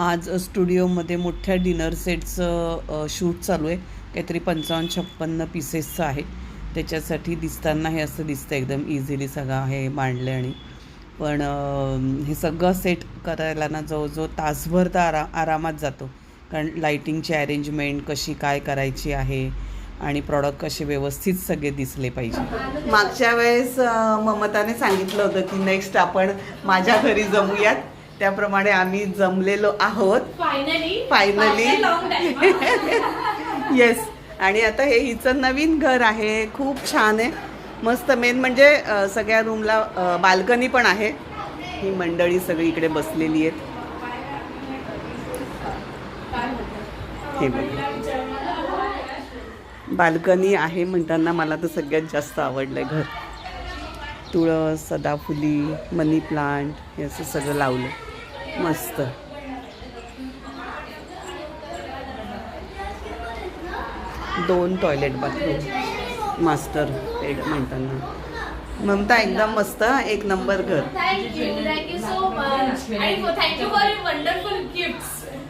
आज स्टुडिओमध्ये मोठ्या डिनर सेटचं शूट चालू आहे. काहीतरी पंचावन्न छप्पन्न पीसेसचं आहे. त्याच्यासाठी दिसताना हे असं दिसतं एकदम इझिली सगळं हे मांडलं आणि. पण हे सगळं सेट करायला ना जवळजवळ तासभर तर आरा आरामात जातो. कारण लाईटिंगची अरेंजमेंट कशी काय करायची आहे आणि प्रॉडक्ट कसे व्यवस्थित सगळे दिसले पाहिजे. मागच्या वेळेस ममताने सांगितलं होतं की नेक्स्ट आपण माझ्या घरी जमूयात. त्याप्रमाणे आम्ही जमलेलो आहोत. फायनली टाइम येस आणि आता हे हिचं नवीन घर आहे. खूप छान आहे. मस्त मेन म्हणजे सगळ्या रूमला बाल्कनी पण आहे. ही मंडळी सगळी इकडे बसलेली आहेत. हे बघ. बाल्कनी आहे म्हणताना मला तर सगळ्यात जास्त आवडलं घर. तुळस सदाफुली मनी प्लांट हे असं सगळं लावलं मस्त. दोन टॉयलेट बाथरूम मास्टर बेड म्हणताना. ममता एकदम मस्त एक नंबर घर.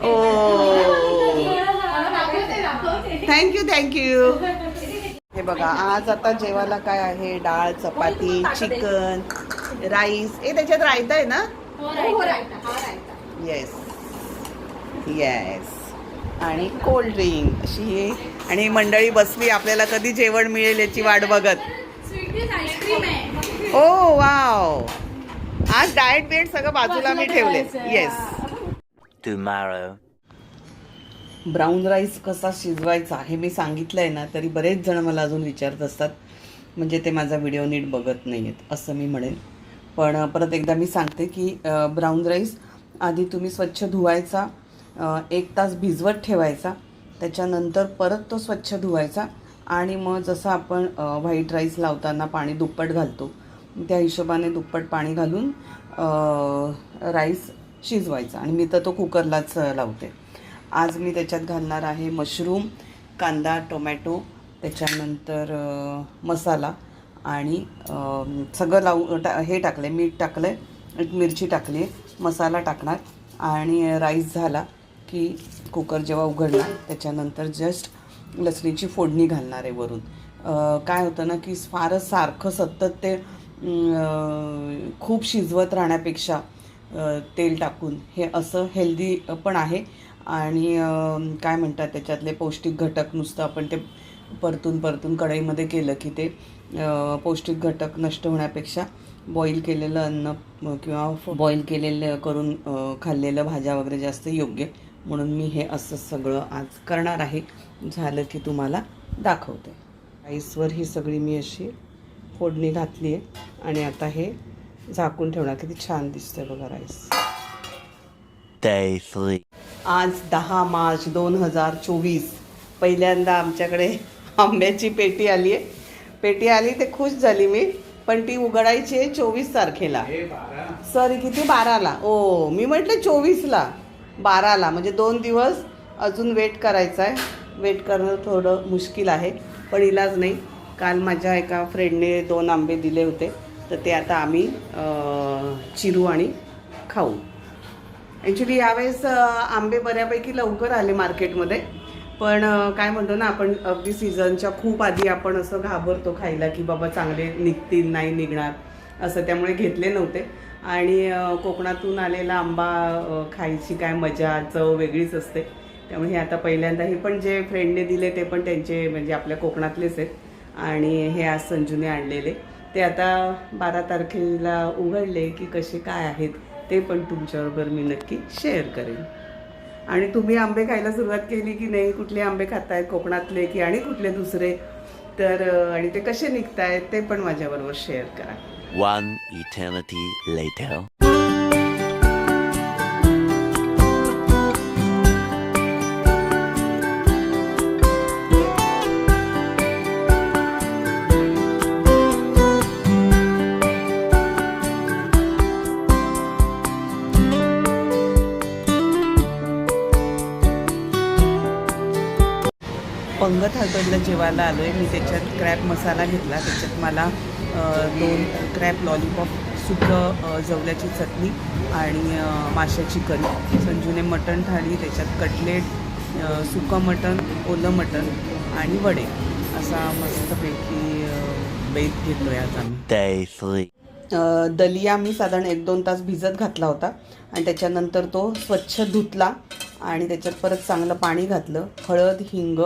ओ थँक्यू थँक्यू हे बघा आज आता जेवायला काय आहे? डाळ चपाती चिकन राईस ए त्याच्यात रायता आहे ना? हो येस येस आणि कोल्ड ड्रिंक अशी ही. आणि मंडळी बसली आपल्याला कधी जेवण मिळेल याची वाट बघत. स्वीटीज आईस्क्रीम आहे. ओ वाव आज डाएट बेट सगळं बाजूला मी ठेवले येस tomorrow. ब्राऊन राईस कसा शिजवायचा हे मी सांगितलं आहे ना तरी बरेच जण मला अजून विचारत असतात. म्हणजे ते माझा व्हिडिओ नीट बघत नाही आहेत असं मी म्हणेन. पण परत एकदा मी सांगते की ब्राऊन राईस आधी तुम्ही स्वच्छ धुवायचा एक तास भिजवत ठेवायचा त्याच्यानंतर परत तो स्वच्छ धुवायचा आणि मग जसं आपण व्हाईट राईस लावताना पाणी दुप्पट घालतो त्या हिशोबाने दुप्पट पाणी घालून राईस शिजवायचा आणि मी तर तो कुकरलाच लावते. आज मी त्याच्यात घालणार आहे मशरूम कांदा टोमॅटो त्याच्यानंतर मसाला आणि सगळं लावू टा हे टाकलं आहे मीठ टाकलं आहे एक मिरची टाकली आहे मसाला टाकणार आणि राईस झाला की कुकर जेव्हा उघडणार त्याच्यानंतर जस्ट लसणीची फोडणी घालणार आहे वरून. काय होतं ना की फारच सारखं सतत ते खूप शिजवत राहण्यापेक्षा तेल टाकून हे असं हेल्दी पण आहे. आणि काय म्हणतात त्याच्यातले पौष्टिक घटक नुसतं आपण ते परतून परतून कढईमध्ये केलं की ते पौष्टिक घटक नष्ट होण्यापेक्षा बॉईल केलेलं अन्न किंवा बॉईल केलेलं करून खाल्लेलं भाज्या वगैरे जास्त योग्य. म्हणून मी हे असं सगळं आज करणार आहे. झालं की तुम्हाला दाखवते. राईसवर ही सगळी मी अशी फोडणी घातली आहे आणि आता हे झाकून ठेवणार. किती छान दिसतंय बघा राईस. आज दहा मार्च दोन हजार चोवीस. पहिल्यांदा आमच्याकडे आंब्याची पेटी आली आहे पेटी आली ते खुश झाली मी पण ती उघडायची आहे चोवीस तारखेला. सॉरी किती? बाराला. ओ मी म्हटलं चोवीसला. बाराला म्हणजे दोन दिवस अजून वेट करायचा आहे. वेट करणं थोडं मुश्किल आहे पण इलाज नाही. काल माझ्या एका फ्रेंडने दोन आंबे दिले होते. तर ते आता आम्ही चिरू आणि खाऊ. ॲक्च्युली यावेळेस आंबे बऱ्यापैकी लवकर आले मार्केटमध्ये पण काय म्हणतो ना आपण अगदी सीझनच्या खूप आधी आपण असं घाबरतो खायला की बाबा चांगले निघतील नाही निघणार असं त्यामुळे घेतले नव्हते. आणि कोकणातून आलेला आंबा खायची काय मजा चव वेगळीच असते. त्यामुळे हे आता पहिल्यांदा हे पण जे फ्रेंडने दिले ते पण त्यांचे म्हणजे आपल्या कोकणातलेच आहेत. आणि हे आज संजूने आणलेले. ते आता बारा तारखेला उघडले की कसे काय आहेत ते पण तुमच्याबरोबर मी नक्की शेअर करेन. आणि तुम्ही आंबे खायला सुरुवात केली की नाही कुठले आंबे खातायत कोकणातले की आणि कुठले दुसरे तर आणि ते कसे निघतायत ते पण माझ्याबरोबर शेअर करा One eternity later. पंगत हॉटेलला जेवायला आलो आहे मी त्याच्यात क्रॅप मसाला घेतला. त्याच्यात मला दोन क्रॅप लॉलीपॉप सुकं जवल्याची चटणी आणि माशाची करी. संजूने मटण थाळी त्याच्यात कटलेट सुकं मटण ओलं मटण आणि वडे. असा मस्तपैकी बेत घेतो आहे आज आम्ही. दलिया मी साधारण एक दोन तास भिजत घातला होता. आणि त्याच्यानंतर तो स्वच्छ धुतला आणि त्याच्यात परत चांगलं पाणी घातलं. हळद हिंग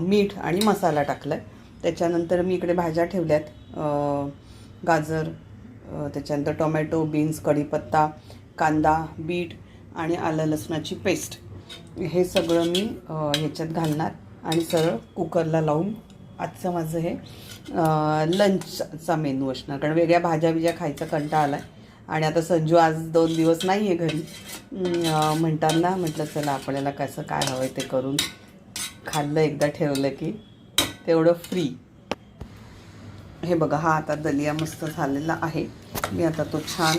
मीठ आणि मसाला टाकला त्याच्यानंतर मी इकडे भाज्या ठेवल्यात. आहेत गाजर त्याच्यानंतर टोमॅटो बीन्स कढीपत्ता कांदा बीट आणि आलं लसणाची पेस्ट. हे सगळं मी ह्याच्यात घालणार आणि सरळ कुकरला लावून आजचं माझं हे लंचचा मेनू असणार. कारण वेगळ्या भाज्या बिज्या खायचा कंटाळा आला आहे आणि आता संजू आज दोन दिवस नाही आहे घरी म्हणताना म्हटलं चला आपल्याला कसं काय हवं आहे ते करून. खाल्लं एकदा ठेवलं की तेवढं फ्री हे बघा हा आता दलिया मस्त झालेला आहे. मी आता तो छान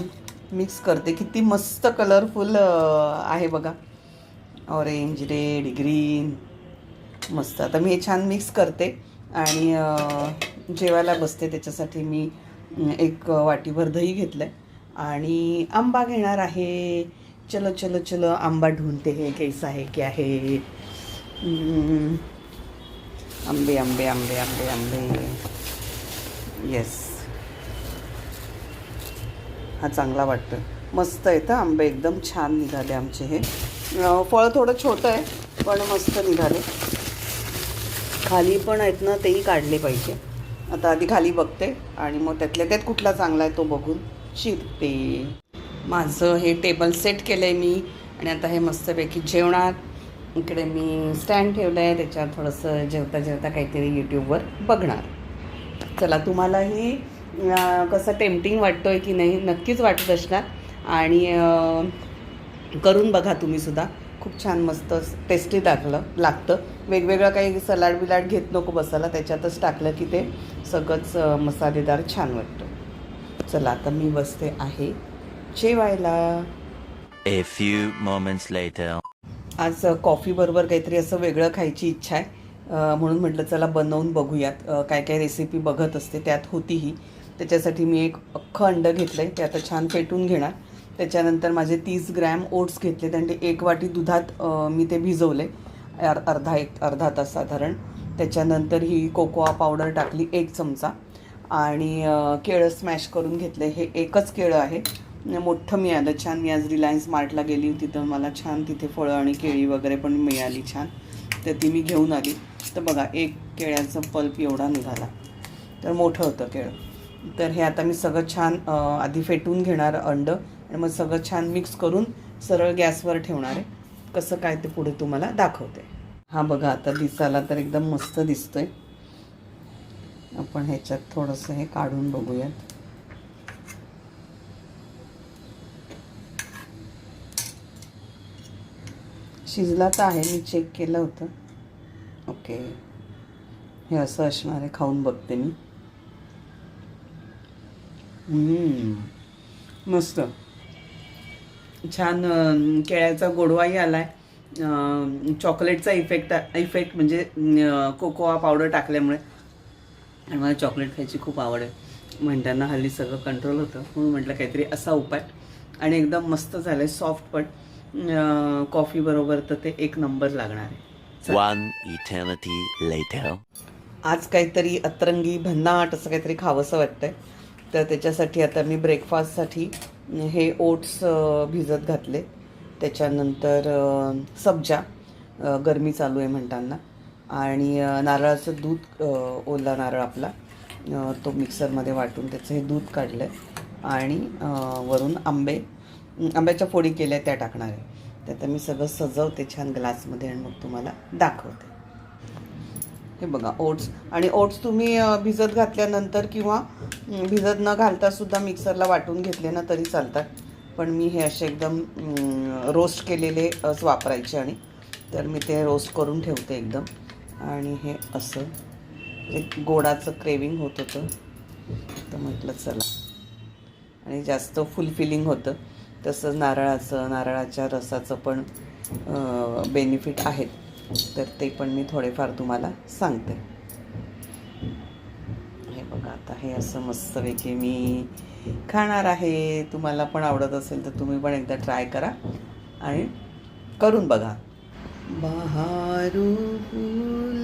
मिक्स करते. किती मस्त कलरफुल आहे बघा. ऑरेंज रेड ग्रीन मस्त. आता मी हे छान मिक्स करते आणि जेवायला बसते. त्याच्यासाठी मी एक वाटीभर दही घेतलं आहे आणि आंबा घेणार आहे. चलो चलो चलो. आंबा ढूंढते हे कैसा है क्या है. आंबे आंबे आंबे आंबे आंबे येस हा चांगला वाटतं मस्त येतं आंबे एकदम छान निघाले आमचे हे. फळ थोडं छोटं आहे पण मस्त निघाले. खाली पण आहेत ना तेही काढले पाहिजे. आता आधी खाली बघते आणि मग त्यातल्या त्यात कुठला चांगला आहे तो बघून शिकते. माझं हे टेबल सेट केलं आहे मी आणि आता हे मस्तपैकी जेवणात इकडे मी स्टँड ठेवलं आहे त्याच्यावर थोडंसं जेवता जेवता काहीतरी यूट्यूबवर बघणार. चला तुम्हालाही कसं टेम्पटिंग वाटतो आहे की नाही नक्कीच वाटत असणार. आणि करून बघा तुम्हीसुद्धा खूप छान मस्त टेस्टी टाकलं लागतं. वेगवेगळं काही सलाड बिलाड घेत नको बसायला त्याच्यातच टाकलं की ते सगळंच मसालेदार छान वाटतं. चला आता मी बसते आहे. जेवायला. A few moments later. आज कॉफीबरोबर काहीतरी असं वेगळं खायची इच्छा आहे. म्हणून म्हटलं चला बनवून बघूयात. काय काय रेसिपी बघत असते त्यात होती ही. त्याच्यासाठी मी एक अख्खं अंडं घेतलं आहे ते आता छान पेटून घेणार. त्याच्यानंतर माझे तीस ग्रॅम ओट्स घेतले आणि ते एक वाटी दुधात मी ते भिजवले अर अर्धा एक अर्धा तास साधारण. त्याच्यानंतर ही कोकोआ पावडर टाकली एक चमचा. आणि केळं स्मॅश करून घेतले हे एकच केळं आहे. मोठं मिळालं छान. मी आज रिलायन्स मार्टला गेली होती तर मला छान तिथे फळं आणि केळी वगैरे पण मिळाली छान. तर ती मी घेऊन आली. तर बघा एक केळ्याचं पल्प एवढा निघाला. तर मोठं होतं केळं. तर हे आता मी सगळं छान आधी फेटून घेणार अंड आणि मग सगळं छान मिक्स करून सरळ गॅसवर ठेवणार आहे. कसं काय ते पुढे तुम्हाला दाखवते. हा बघा आता दिसायला तर एकदम मस्त दिसतोय. आपण ह्याच्यात थोडंसं हे काढून बघूयात. शिजला तर आहे मी चेक केलं होतं. ओके हे असं असणार आहे खाऊन बघते मी. मस्त. छान केळ्याचा गोडवाही आला आहे चॉकलेटचा इफेक्ट इफेक्ट म्हणजे कोकोआ पावडर टाकल्यामुळे. आणि मला चॉकलेट खायची खूप आवड आहे. म्हणताना हल्ली सगळं कंट्रोल होतं. म्हणून म्हटलं काहीतरी असा उपाय. आणि एकदम मस्त झालं आहे सॉफ्ट पण. कॉफी बरोबर तर ते एक नंबर लागणार आहे. आज काहीतरी अतरंगी भन्नाट असं काहीतरी खावंसं वाटतंय. तर त्याच्यासाठी आता मी ब्रेकफास्टसाठी हे ओट्स भिजत घातले. त्याच्यानंतर सब्जा गरमी चालू आहे म्हणताना. आणि नारळाचं दूध ओला नारळ आपला तो मिक्सरमध्ये वाटून त्याचं हे दूध काढलं आहे आणि वरून आंबे आंब्याच्या फोडी केल्या त्या टाकणार आहे. ते आता मी सगळं सजवते छान ग्लासमध्ये आणि मग तुम्हाला दाखवते. हे बघा ओट्स. आणि ओट्स तुम्ही भिजत घातल्यानंतर किंवा भिजत न घालता सुद्धा मिक्सरला वाटून घेतले ना तरी चालतात. पण मी हे असे एकदम रोस्ट केलेले वापरायचे आणि तर मी ते रोस्ट करून ठेवते एकदम. आणि हे असं एक गोडाचं क्रेविंग होत होतं तर म्हटलं चला. आणि जास्त फुलफिलिंग होतं. तसं नारळाचं नारळाच्या रसाचं पण बेनिफिट आहेत. तर ते पण मी थोडेफार तुम्हाला सांगते. हे बघा आता हे असं मस्तपैकी मी खाणार आहे. तुम्हाला पण आवडत असेल तर तुम्ही पण एकदा ट्राय करा आणि करून बघा. बहारू फुल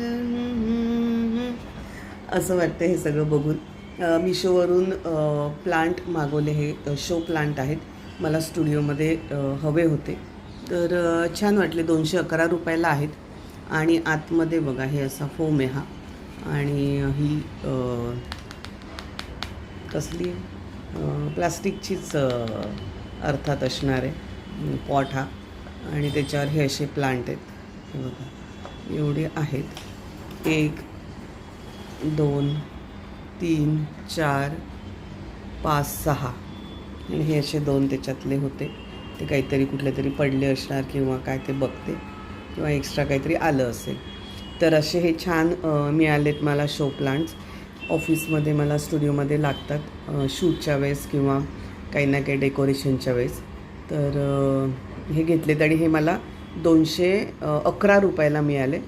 असं वाटतं हे सगळं बघून. मिशोवरून प्लांट मागवले हे शो प्लांट आहेत. मला स्टुडिओमध्ये हवे होते. तर छान वाटले. दोनशे अकरा रुपयाला आहेत. आणि आतमध्ये बघा हे असा फोम आहे हा. आणि ही कसली? प्लास्टिकचीच अर्थात असणार आहे. पॉट हा. आणि त्याच्यावर हे असे प्लांट आहेत. हे बघा. एवढे आहेत. एक दोन तीन चार पाच सहा. आणि हे असे दोन त्याच्यातले होते. ते काहीतरी कुठले तरी पडले असणार किंवा काय ते बघते किंवा एक्स्ट्रा काहीतरी आलं असेल. तर असे हे छान मिळालेत मला शो प्लांट्स ऑफिसमध्ये मला स्टुडिओमध्ये लागतात शूटच्या वेळेस किंवा काही ना काही डेकोरेशनच्या वेळेस. तर हे घेतलेत आणि हे मला दोनशे अकरा रुपयाला मिळाले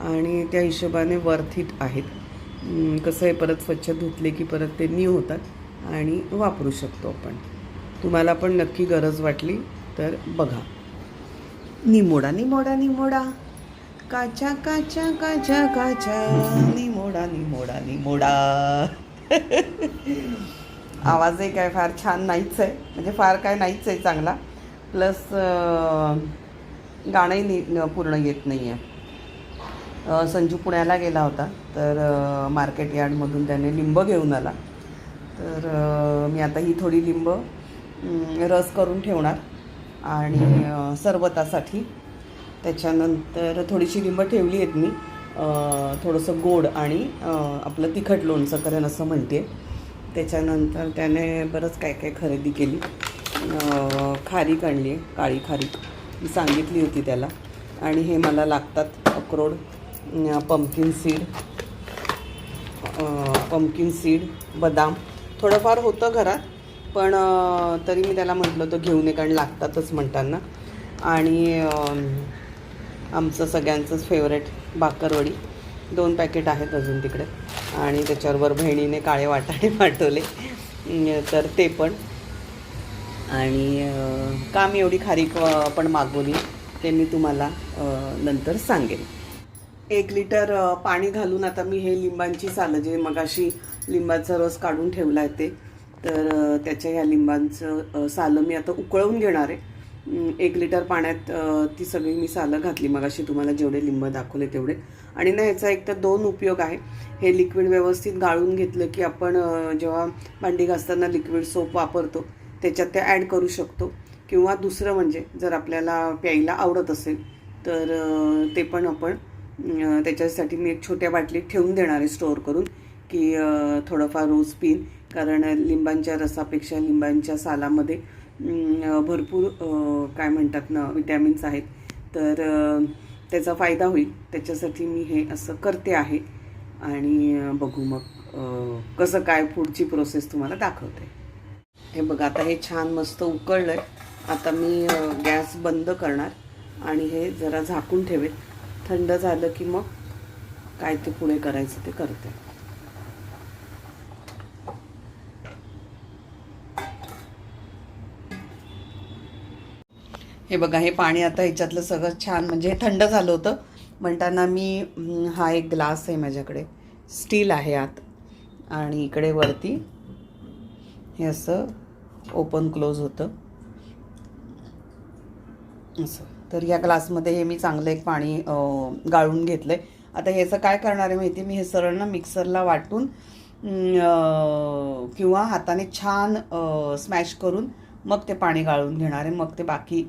आणि त्या हिशोबाने वर्थ इट आहेत. कसं आहे परत स्वच्छ धुतले की परत ते न्यू होतात आणि वापरू शकतो आपण. तुम्हाला पण नक्की गरज वाटली तर बघा. निमोडा निमोडा निमोडा. काचा काचा काचा काचा. निमोडा निमोडा निमोडा. आवाजही काय फार छान नाहीच आहे. म्हणजे फार काय नाहीच आहे चांगला. प्लस गाणंही नि पूर्ण येत नाही आहे संजू पुण्याला गेला होता तर मार्केट यार्डमधून त्याने लिंब घेऊन आला. तर मी आता ही थोडी लिंब रस करून ठेवणार आणि सरबतासाठी. त्याच्यानंतर थोडीशी लिंब ठेवली आहेत मी. थोडंसं गोड आणि आपलं तिखट लोणचं करेन असं म्हणते. त्याच्यानंतर त्याने बरंच काय काय खरेदी केली. खारीक आणली आहे काळी खारीक मी सांगितली होती त्याला. आणि हे मला लागतात अक्रोड पम्पकिन सीड पंपकिन सीड बदाम. थोडंफार होतं घरात पण तरी मी त्याला म्हटलं होतं घेऊन ये कारण लागतातच म्हणताना. आणि आमचं सगळ्यांचंच फेवरेट बाकरवडी दोन पॅकेट आहेत अजून तिकडे. आणि त्याच्याबरोबर बहिणीने काळे वाटाणे पाठवले. तर ते पण. आणि काम का मी एवढी खारीक पण मागवली. ते मी तुम्हाला नंतर सांगेन. एक लिटर पाणी घालून आता मी हे लिंबांची सालं जे मगाशी लिंबाचा रस काढून ठेवला आहे ते तर त्याच्या ह्या लिंबांचं सालं मी आता उकळवून घेणार आहे. एक लिटर पाण्यात ती सगळी मी सालं घातली. मगाशी तुम्हाला जेवढे लिंब दाखवले तेवढे. आणि ना ह्याचा एक तर दोन उपयोग आहे. हे लिक्विड व्यवस्थित गाळून घेतलं की आपण जेव्हा भांडी घासताना लिक्विड सोप वापरतो त्याच्यात ते ॲड करू शकतो. किंवा दुसरं म्हणजे जर आपल्याला प्यायला आवडत असेल तर ते पण आपण त्याच्यासाठी मी एक छोट्या बाटलीत ठेवून देणार आहे स्टोअर करून की थोडंफार रोज पिन. कारण लिंबांच्या रसापेक्षा लिंबांच्या सालामध्ये भरपूर काय म्हणतात ना विटॅमिन्स आहेत. तर त्याचा फायदा होईल. त्याच्यासाठी मी हे असं करते आहे. आणि बघू मग कसं काय पुढची प्रोसेस तुम्हाला दाखवते. हे बघा आता हे छान मस्त उकळलं आहे आता मी गॅस बंद करणार. आणि हे जरा झाकून ठेवेल थंड झालं की मग काय ते पुढे करायचं ते करते. हे बघा हे पाणी आता ह्याच्यातलं सगळं छान म्हणजे हे थंड झालं होतं. म्हणताना मी हा एक ग्लास आहे माझ्याकडे. स्टील आहे आत. आणि इकडे वरती हे असं ओपन क्लोज होतं. असं. तर या ग्लासमध्ये हे मी चांगलं एक पाणी गाळून घेतलं आहे आता ह्याचं काय करणार आहे माहिती? आहे? मी हे सरळ ना मिक्सरला वाटून किंवा हाताने छान स्मॅश करून मग ते पाणी गाळून घेणार आहे. मग ते बाकी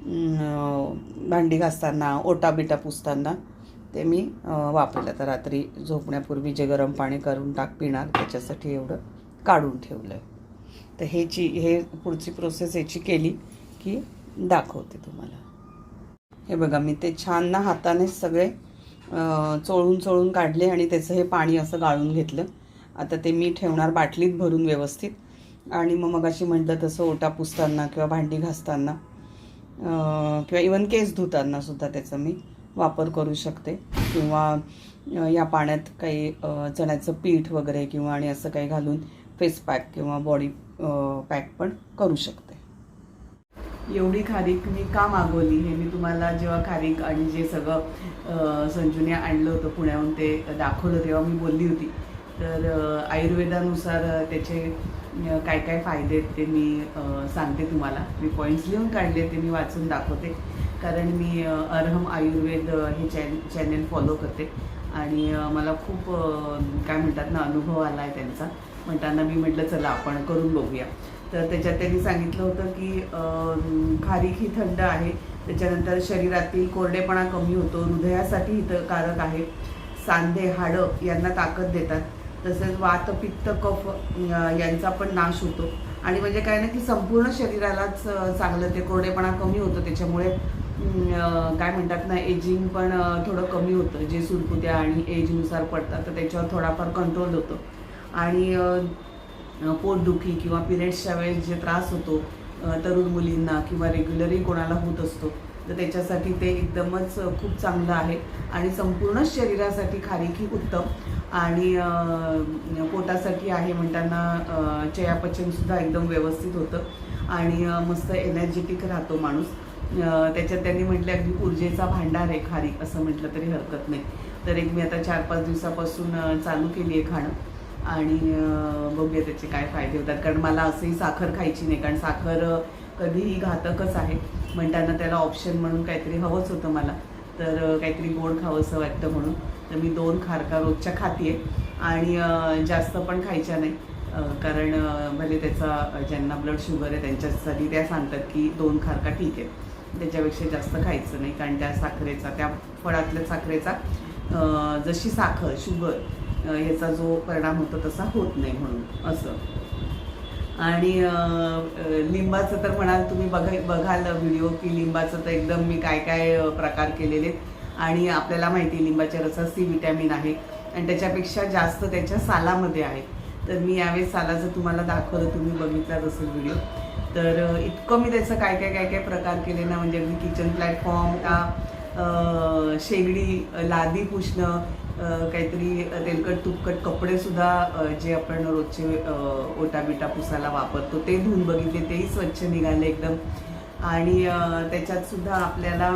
भांडी घासताना ओटा बिटा पुसताना ते मी वापरलं. तर रात्री झोपण्यापूर्वी जे गरम पाणी करून टाक पिणार त्याच्यासाठी एवढं काढून ठेवलं आहे तर ह्याची हे पुढची प्रोसेस याची केली की दाखवते तुम्हाला. हे बघा मी ते छान ना हातानेच सगळे चोळून चोळून काढले आणि त्याचं हे पाणी असं गाळून घेतलं. आता ते मी ठेवणार बाटलीत भरून व्यवस्थित. आणि मग मगाशी म्हटलं तसं ओटा पुसताना किंवा भांडी घासताना किंवा इवन केस धुताना सुद्धा त्याचा मी वापर करू शकते. किंवा या पाण्यात काही चण्याचं पीठ वगैरे किंवा आणि असं काही घालून फेस पॅक किंवा बॉडी पॅक पण करू शकते. एवढी खारीक मी का मागवली? हे मी तुम्हाला जेव्हा खारीक आणि जे सगळं संजूने आणलं होतं पुण्याहून ते दाखवलं तेव्हा मी बोलली होती. तर आयुर्वेदानुसार त्याचे काय काय फायदे आहेत ते मी सांगते तुम्हाला. मी पॉईंट्स लिहून काढले ते मी वाचून दाखवते. कारण मी अरहम अर्हम आयुर्वेद हे चॅन चॅनेल फॉलो करते. आणि मला खूप काय म्हणतात ना अनुभव आला आहे त्यांचा. म्हणताना मी म्हटलं चला आपण करून बघूया. तर त्याच्यात त्यांनी सांगितलं होतं की खारीक ही थंड आहे. त्याच्यानंतर शरीरातील कोरडेपणा कमी होतो. हृदयासाठी हितकारक आहे. सांधे हाडं यांना ताकद देतात. तसेच वात पित्त कफ यांचा पण नाश होतो. आणि म्हणजे काय ना की संपूर्ण शरीरालाच चांगलं ते कोरडेपणा कमी होतं. त्याच्यामुळे काय म्हणतात ना एजिंग पण थोडं कमी होतं. जे सुरकुत्या आणि एजनुसार पडतात तर त्याच्यावर थोडाफार कंट्रोल होतो. आणि पोटदुखी किंवा पिरियड्सच्या वेळेस जे त्रास होतो तरुण मुलींना किंवा रेग्युलरही कोणाला होत असतो तर त्याच्यासाठी ते एकदमच खूप चांगलं आहे. आणि संपूर्ण शरीरासाठी खारीखी उत्तम. आणि पोटासाठी आहे म्हणताना चयापचनसुद्धा एकदम व्यवस्थित होतं. आणि मस्त एनर्जेटिक राहतो माणूस. त्याच्यात त्यांनी म्हटलं अगदी ऊर्जेचा भांडार आहे खारीक असं म्हटलं तरी हरकत नाही. तर एक मी आता चार पाच दिवसापासून चालू केली आहे खाणं. आणि बघूया त्याचे काय फायदे होतात. कारण मला असंही साखर खायची नाही. कारण साखर कधीही घातकच आहे. म्हणताना त्याला ऑप्शन म्हणून काहीतरी हवंच होतं मला. तर काहीतरी गोड खावंसं वाटतं म्हणून. तर मी दोन खारका रोजच्या खाते आणि जास्त पण खायच्या नाही. कारण भले त्याचा ज्यांना ब्लड शुगर आहे त्यांच्यासाठी त्या सांगतात की दोन खारका ठीक. आहे त्याच्यापेक्षा जास्त खायचं नाही. कारण त्या साखरेचा त्या फळातल्या साखरेचा जशी साखर शुगर ह्याचा जो परिणाम होतो तसा होत नाही म्हणून. असं. आणि लिंबाचं तर म्हणाल तुम्ही बघा बघाल व्हिडिओ की लिंबाचं तर एकदम मी काय काय प्रकार केलेले आहेत. आणि आपल्याला माहिती आहे लिंबाच्या रसात सी विटॅमिन आहे. आणि त्याच्यापेक्षा जास्त त्याच्या सालामध्ये आहे. तर मी यावेळेस सालाचं तुम्हाला दाखवलं तुम्ही बघितलाच असेल व्हिडिओ तर इतकं मी त्याचं काय काय काय काय प्रकार केले ना म्हणजे अगदी किचन प्लॅटफॉर्म का शेगडी लादी पुसणं काहीतरी तेलकट तुपकट कपडेसुद्धा जे आपण रोजचे ओटाबिटा पुसायला वापरतो ते धुवून बघितले तेही स्वच्छ निघाले एकदम. आणि त्याच्यातसुद्धा आपल्याला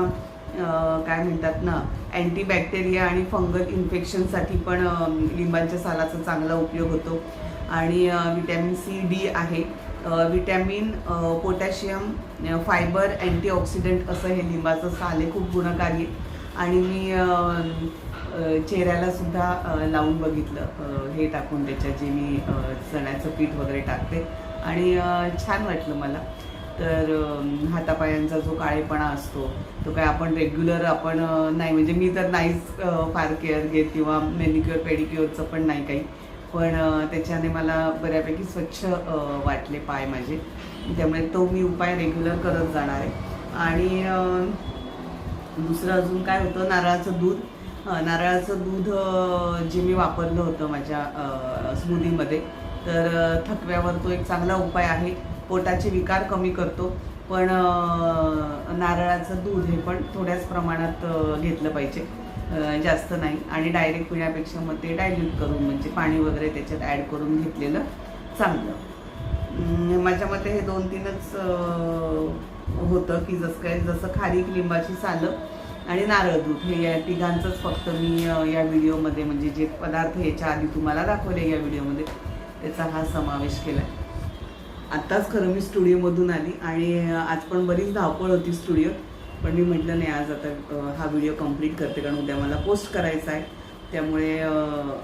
काय म्हणतात ना अँटीबॅक्टेरिया आणि फंगल इन्फेक्शनसाठी पण लिंबांच्या लिंबाच्या सालाचा चांगला उपयोग होतो. आणि विटॅमिन सी डी आहे. विटॅमिन पोटॅशियम फायबर अँटीऑक्सिडंट असं हे लिंबाचं साल आहे खूप गुणकारी. आणि मी चेहऱ्याला सुद्धा लावून बघितलं. हे टाकून त्याच्यात जे मी चण्याचं पीठ वगैरे टाकते. आणि छान वाटलं मला. तर हातापायांचा जो काळेपणा असतो तो काय आपण रेग्युलर आपण नाही. म्हणजे मी तर नाहीच फार केअर घेत किंवा मेनिक्युअर पेडिक्युअरचं पण नाही काही. पण त्याच्याने मला बऱ्यापैकी स्वच्छ वाटले पाय माझे. त्यामुळे तो मी उपाय रेग्युलर करत जाणार आहे. आणि दुसरं अजून काय होतं? नारळाचं दूध. नारळाचं दूध जे मी वापरलं होतं माझ्या स्मूदीमध्ये तर थकव्यावर तो एक चांगला उपाय आहे. पोटाचे विकार कमी करतो. पण नारळाचं दूध हे पण थोड्याच प्रमाणात घेतलं पाहिजे. जास्त नाही. आणि डायरेक्ट पिण्यापेक्षा मग ते डायल्यूट करून म्हणजे पाणी वगैरे त्याच्यात ॲड करून घेतलेलं चांगलं. माझ्या मते हे दोन तीनच होतं की जसं काय जसं खारीक लिंबाची सालं आणि नारळ दूध. हे या तिघांचंच फक्त मी या व्हिडिओमध्ये म्हणजे जे पदार्थ याच्या आधी तुम्हाला दाखवले या व्हिडिओमध्ये त्याचा हा समावेश केला आहे आत्ताच खरं मी स्टुडिओमधून आली आणि आज पण बरीच धावपळ होती स्टुडिओत पण मी म्हटलं नाही आज आता हा व्हिडिओ कंप्लीट करते कारण उद्या मला पोस्ट करायचा आहे. त्यामुळे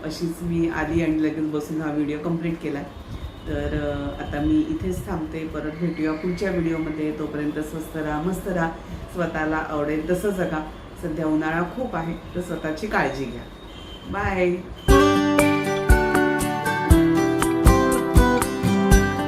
अशीच मी आली आणि लगेच बसून हा व्हिडिओ कंप्लीट केला तर आता मी इथेच थांबते परत भेटूया पुढच्या व्हिडिओमध्ये. तोपर्यंत स्वस्त राहा मस्त राहा. स्वतःला आवडेल तसं जगा. सध्या उन्हाळा खूप आहे तर स्वतःची काळजी घ्या. बाय.